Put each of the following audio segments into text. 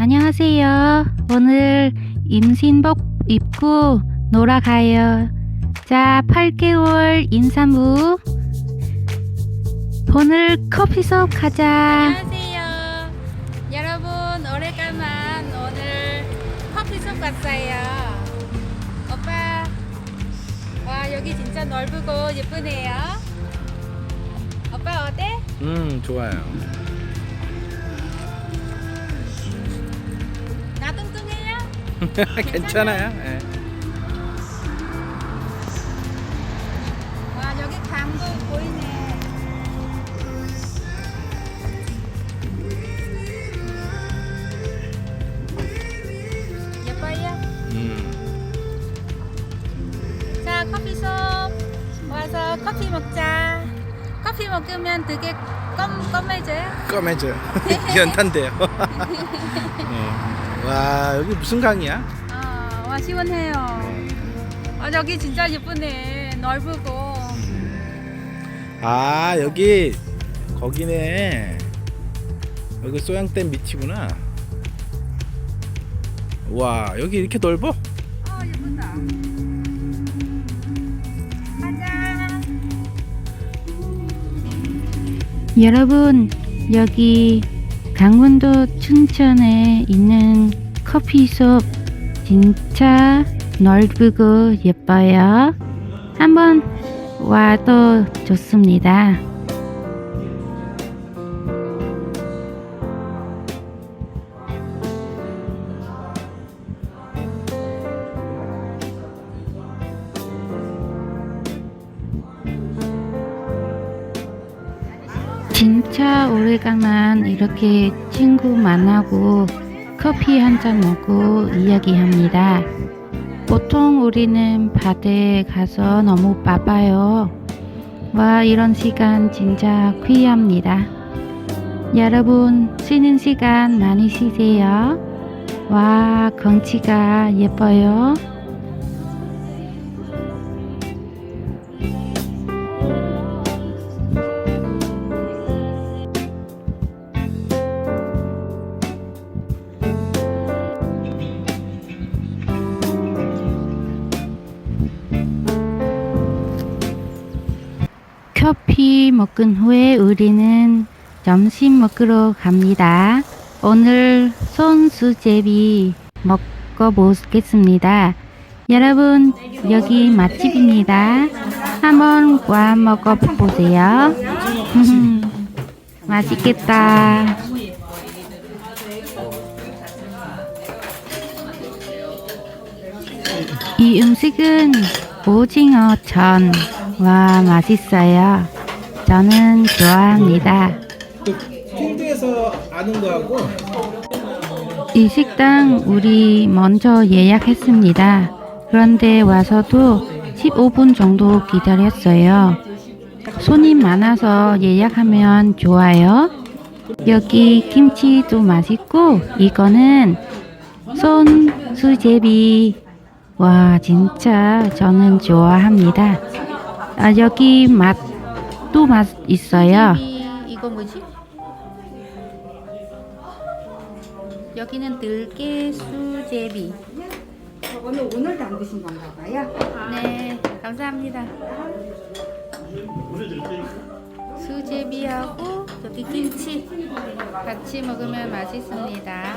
안녕하세요. 오늘 임신복 입고 놀아가요. 자, 8개월 임산부. 오늘 커피숍 가자. 안녕하세요. 여러분 오래간만 오늘 커피숍 갔어요. 오빠, 와 여기 진짜 넓고 예쁘네요. 오빠 어때? 음 좋아요. 괜찮아요. 예. 와 여기 강도 보이네. 예뻐요? 음. 자 커피숍 와서 커피 먹자. 커피 먹으면 되게 검 검해져요. 검해져요. 연탄데요. 네. 와 여기 무슨 강이야? 아, 와 시원해요. 아 여기 진짜 예쁘네. 넓고. 아 여기 거기네. 여기 소양댐 밑이구나. 와 여기 이렇게 넓어? 어 예쁘다. 가자. 여러분, 여기 강원도 춘천에 있는 커피숍 진짜 넓고 예뻐요. 한번 와도 좋습니다. 진짜 오래간만 이렇게 친구 만나고 커피 한 잔 먹고 이야기합니다. 보통 우리는 바다에 가서 너무 바빠요. 와, 이런 시간 진짜 귀합니다. 여러분, 쉬는 시간 많이 쉬세요. 와, 경치가 예뻐요. 커피 먹은 후에 우리는 점심 먹으러 갑니다. 오늘 손수제비 먹어보겠습니다. 여러분, 여기 맛집입니다. 한번 와 먹어보세요. 맛있겠다. 이 음식은 오징어 전. 와, 맛있어요. 저는 좋아합니다. 홍대에서 아는 거하고 이 식당 우리 먼저 예약했습니다. 그런데 와서도 15분 정도 기다렸어요. 손님 많아서 예약하면 좋아요. 여기 김치도 맛있고 이거는 손 수제비 와 진짜 저는 좋아합니다. 아, 여기 맛 도맛 있어요. 이 이거 뭐지? 여기는 들깨 수제비. 저거는 오늘 담그신 건가 봐요. 네, 감사합니다. 수제비하고 여기 김치 같이 먹으면 맛있습니다.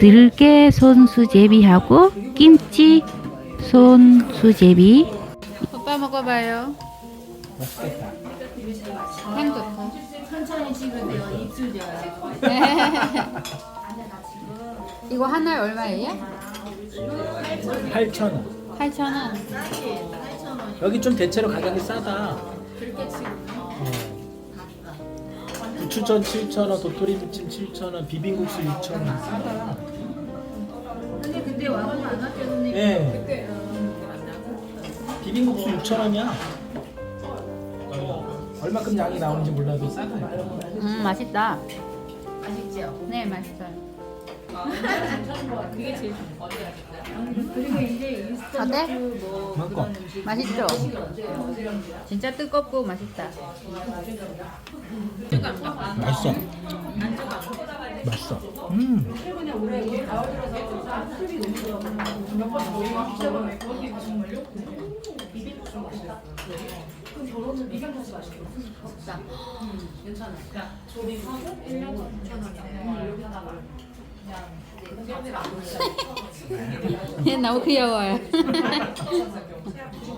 들깨 손수제비하고 김치 손 수제비 오빠 먹어봐요. 향 좋고. 천천히. 입술. 이거 하나에 얼마예요? 8,000원. 8,000원. 여기 좀 대체로 가격이 싸다. 부추전 7,000원, 도토리 무침 7,000원, 비빔국수 6,000원. 싸다. 근데 와서 안 아꼈네. 예. 비빔국수 6,000원이야. 얼마큼 양이 나오는지 몰라도 싸다. 음, 맛있다. 맛있죠? 네, 맛있어요. 어때? 먹고. 맛있죠? 진짜 뜨겁고 맛있다. 맛있어. 맛있어. 음. 얘 너무 귀여워요.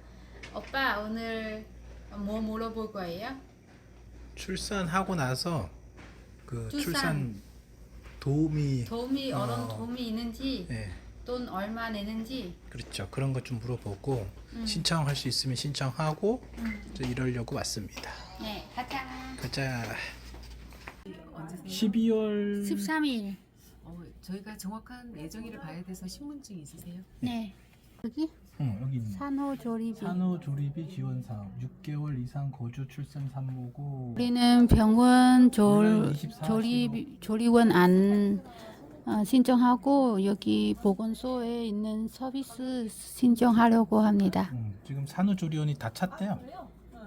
오빠 오늘 뭐 물어볼 거예요? 출산하고 나서 그 출산. 출산, 도움이 도움이 어. 어떤 도움이 있는지 네, 돈 얼마 내는지 그렇죠. 그런 것 좀 물어보고 음. 신청할 수 있으면 신청하고 저 이러려고 왔습니다. 네 가자. 가자. 12월 13일 어, 저희가 정확한 예정일을 봐야 돼서 신분증 있으세요? 네 여기 응, 여기 있네. 산후조리비 산후조리비 지원 사업 6개월 이상 거주 출산 산모고 우리는 병원 24 조리 조리원 안 어, 신청하고 여기 보건소에 있는 서비스 신청하려고 합니다. 응, 지금 산후조리원이 다 찼대요.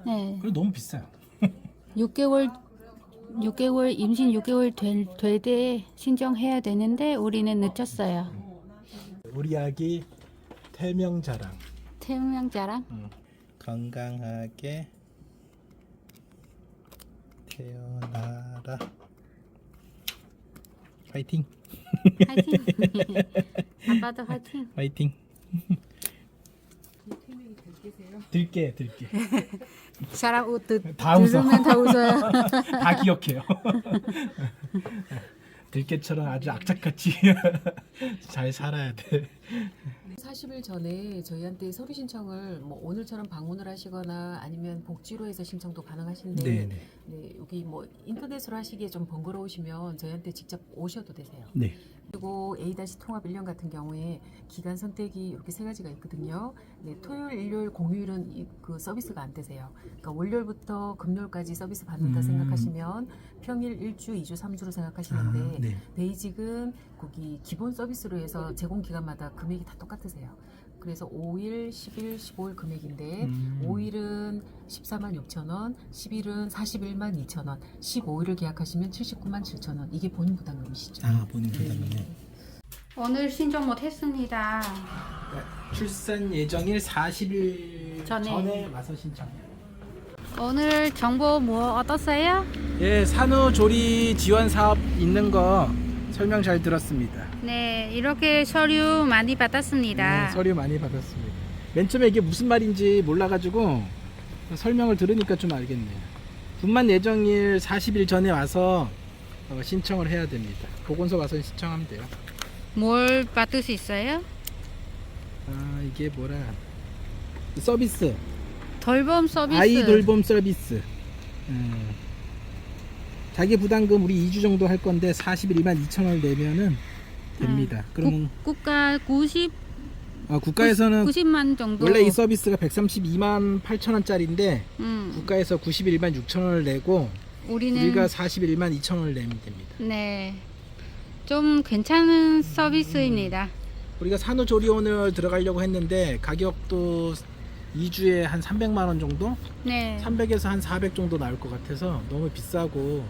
네, 그리고 너무 비싸요. 6개월 6개월 임신 6개월 될때 신청해야 되는데 우리는 늦었어요. 우리 아기 태명자랑 태명자랑 응. 건강하게 태어나라. 파이팅. 화이팅. 아빠도 화이팅. 파이팅. 들게 들게 사람 웃 듣, 다 웃어. 들으면 다 웃어요. 다 기억해요. 들깨처럼 아주 악착같이 잘 살아야 돼. 40일 전에 저희한테 서류 신청을 뭐 오늘처럼 방문을 하시거나 아니면 복지로 해서 신청도 가능하신데 네네. 네, 여기 뭐 인터넷으로 하시기에 좀 번거로우시면 저희한테 직접 오셔도 되세요. 네. 그리고 A 통합 1년 같은 경우에 기간 선택이 이렇게 세 가지가 있거든요. 네, 토요일, 일요일, 공휴일은 이, 그 서비스가 안 되세요. 그러니까 월요일부터 금요일까지 서비스 받는다 음. 생각하시면 평일 1주, 2주, 3주로 생각하시는데 아, 네. 베이직은 거기 기본 서비스로 해서 제공 기간마다 금액이 다 똑같으세요. 그래서 5일, 10일, 15일 금액인데 음. 5일은 14만 6천 원, 10일은 41만 2천 원, 15일을 계약하시면 79만 7천 원. 이게 본인 부담금이시죠. 아 본인 부담이네. 오늘 신청 못 했습니다. 출산 예정일 40일 전에. 와서 신청해요. 오늘 정보 뭐 어떠세요? 예, 산후조리 지원 사업 있는 거 설명 잘 들었습니다. 네, 이렇게 서류 많이 받았습니다. 네, 서류 많이 받았습니다. 맨 처음에 이게 무슨 말인지 몰라가지고 설명을 들으니까 좀 알겠네요. 분만 예정일 40일 전에 와서 어, 신청을 해야 됩니다. 보건소 가서 신청하면 돼요. 뭘 받을 수 있어요? 아 이게 뭐라 서비스 돌봄 서비스. 아이 돌봄 서비스. 음. 자기 부담금 우리 2주 정도 할 건데 41만 2천 원 내면은 됩니다. 그러면 국, 가 90, 어, 국가에서는 90 만 정도. 원래 이 서비스가 132만 8천 원짜리인데 음, 국가에서 91만 6천 원을 내고 우리는 우리가 41만 2천 원을 내면 됩니다. 네. 좀 괜찮은 서비스입니다. 우리가 산후조리원을 들어가려고 했는데 가격도 2주에 한 300만 원 정도? 네. 300에서 한 400 정도 나올 것 같아서 너무 비싸고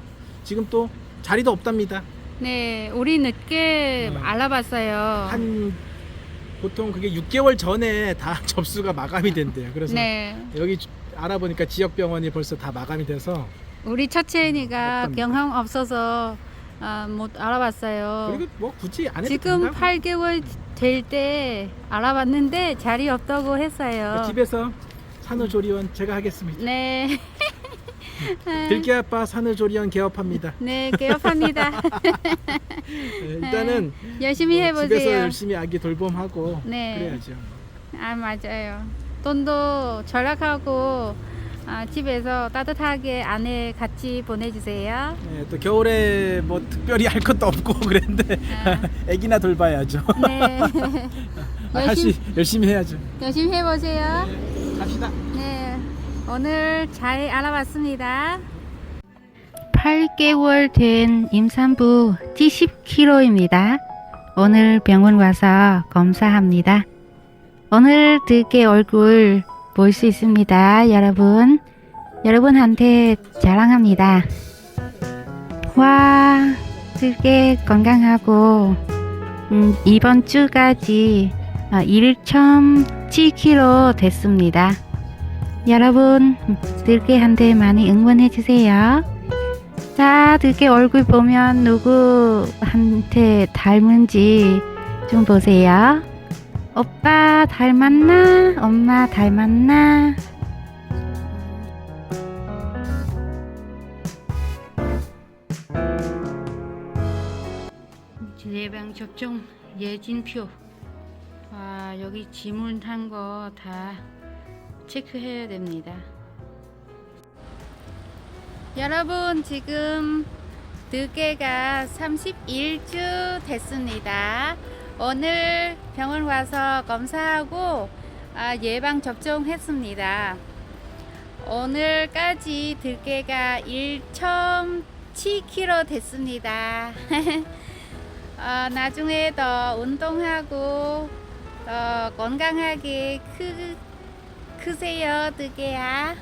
지금 또 자리도 없답니다. 네, 우리 늦게 음. 알아봤어요. 한 보통 그게 6개월 전에 다 접수가 마감이 된대요. 그래서 네. 여기 주- 알아보니까 지역 병원이 벌써 다 마감이 돼서 우리 첫째니까 없답니다. 경험 없어서 아, 못 알아봤어요. 그리고 뭐 굳이 안 해도 지금 된다고. 8개월 될 때 알아봤는데 자리 없다고 했어요. 집에서 산후조리원 제가 하겠습니다. 네. 들깨 아빠 산후조리원 개업합니다. 네, 개업합니다. 네, 일단은 열심히 뭐 집에서 해보세요. 열심히 아기 돌봄하고 네. 그래야죠. 아, 맞아요. 돈도 절약하고 아, 집에서 따뜻하게 아내 같이 보내주세요. 네, 또 겨울에 뭐 특별히 할 것도 없고 그랬는데 아. 아기나 돌봐야죠. 네. 할수 열심히, 열심히 해야죠. 열심히 해보세요. 갑시다. 네. 오늘 잘 알아봤습니다. 8개월 된 임산부 70kg입니다. 오늘 병원 와서 검사합니다. 오늘 들깨 얼굴 볼 수 있습니다. 여러분. 여러분한테 자랑합니다. 와, 들깨 건강하고, 음, 이번 주까지 1.7kg 됐습니다. 여러분, 들깨한테 많이 응원해 주세요. 자, 들깨 얼굴 보면 누구한테 닮은지 좀 보세요. 오빠 닮았나? 엄마 닮았나? 예방 접종 예진표. 와, 여기 지문한 거 다 체크해야 됩니다. 여러분 지금 들깨가 31주 됐습니다. 오늘 병원 와서 검사하고 아, 예방 접종했습니다. 오늘까지 들깨가 1.7kg 됐습니다. 어, 나중에 더 운동하고 더 건강하게 크, 크세요 들깨야.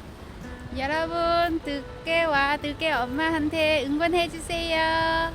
여러분 들깨와 들깨 엄마한테 응원해 주세요.